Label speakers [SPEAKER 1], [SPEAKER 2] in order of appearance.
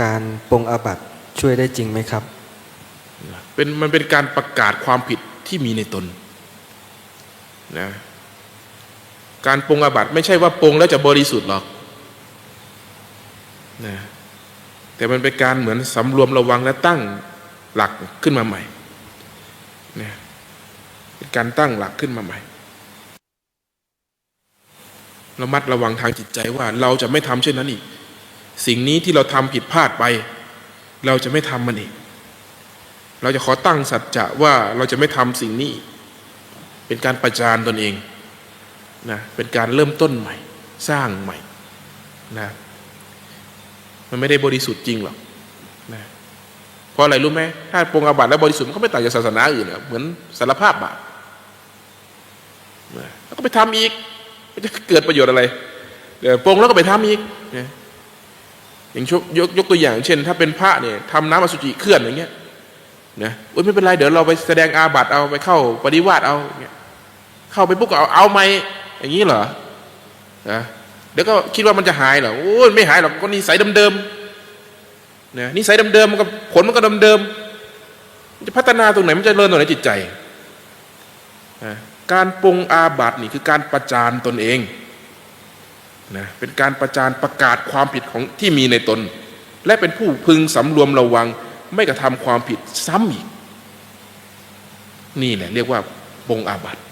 [SPEAKER 1] การปรงอาบัตช่วยได้จริงไหมครับ
[SPEAKER 2] เป็นมันเป็นการประกาศความผิดที่มีในตนนะการปรงอาบัตไม่ใช่ว่าปรงแล้วจะบริสุทธิ์หรอกนะแต่มันเป็นการเหมือนสำรวมระวังและตั้งหลักขึ้นมาใหม่นะเป็นการตั้งหลักขึ้นมาใหม่ระมัดระวังทางจิตใจว่าเราจะไม่ทำเช่นนั้นอีก สิ่งนี้ที่เราทำผิดพลาดไป เราจะไม่ทำมันอีกเราจะขอตั้งสัจจะว่าเราจะไม่ทำสิ่งนี้ เป็นการประจานตนเองนะเป็นการเริ่มต้นใหม่ สร้างใหม่นะมันไม่ได้บริสุทธิ์จริงหรอกนะเพราะอะไรรู้ไหมถ้าปรงอาบัติแล้วบริสุทธิ์มันก็ไม่ต่างจากศาสนาอื่นเหมือนสารภาพบาปแล้วก็ไปทำอีกมันจะเกิดประโยชน์อะไรเดี๋ยวปรงแล้วก็ไปทำอีกนะ อย่างชกยกยกตัวอย่าง เช่น ถ้าเป็นพระเนี่ยทำน้ำอสุจิเคลื่อนอย่างเงี้ยนะโอ้ยไม่เป็นไรเดี๋ยวเราไปแสดงอาบัติเอาไปเข้าปฏิวาติเอาเงี้ยเข้าไปปุ๊บก็เอาเอาไหมอย่างนี้เหรอนะเดี๋ยวก็คิดว่ามันจะหายเหรอโอ้ยไม่หายหรอกก็นิสัยเดิมๆนะนิสัยเดิมๆมันก็ผลมันก็เดิมๆมันจะพัฒนาตรงไหนมันจะเริญตรงไหนจิตใจนะการปรงอาบัตินี่คือการประจานตนเอง นะเป็นการประจานประกาศความผิดของที่มีในตน และเป็นผู้พึงสำรวมระวังไม่กระทำความผิดซ้ำอีก นี่แหละเรียกว่าบงอาบัติ